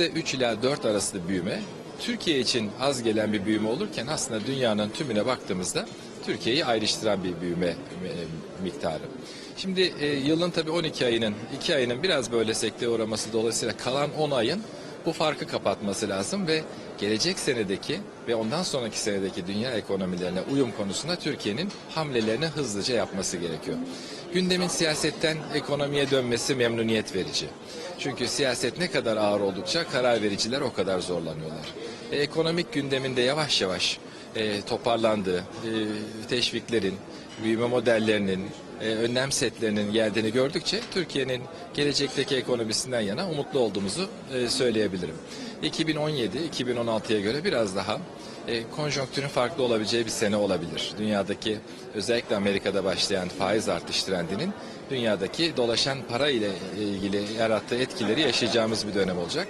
%3 ila 4 arası büyüme Türkiye için az gelen bir büyüme olurken aslında dünyanın tümüne baktığımızda Türkiye'yi ayrıştıran bir büyüme e, miktarı. Şimdi e, yılın tabii 12 ayının 2 ayının biraz böyle sekteye uğraması dolayısıyla kalan 10 ayın bu farkı kapatması lazım ve gelecek senedeki ve ondan sonraki senedeki dünya ekonomilerine uyum konusunda Türkiye'nin hamlelerini hızlıca yapması gerekiyor. Gündemin siyasetten ekonomiye dönmesi memnuniyet verici. Çünkü siyaset ne kadar ağır oldukça karar vericiler o kadar zorlanıyorlar. E, ekonomik gündeminde yavaş yavaş e, toparlandığı, e, teşviklerin, büyüme modellerinin, e, önlem setlerinin geldiğini gördükçe Türkiye'nin gelecekteki ekonomisinden yana umutlu olduğumuzu e, söyleyebilirim. 2017-2016'ya göre biraz daha e, konjonktürün farklı olabileceği bir sene olabilir. Dünyadaki özellikle Amerika'da başlayan faiz artış trendinin dünyadaki dolaşan para ile ilgili yarattığı etkileri yaşayacağımız bir dönem olacak.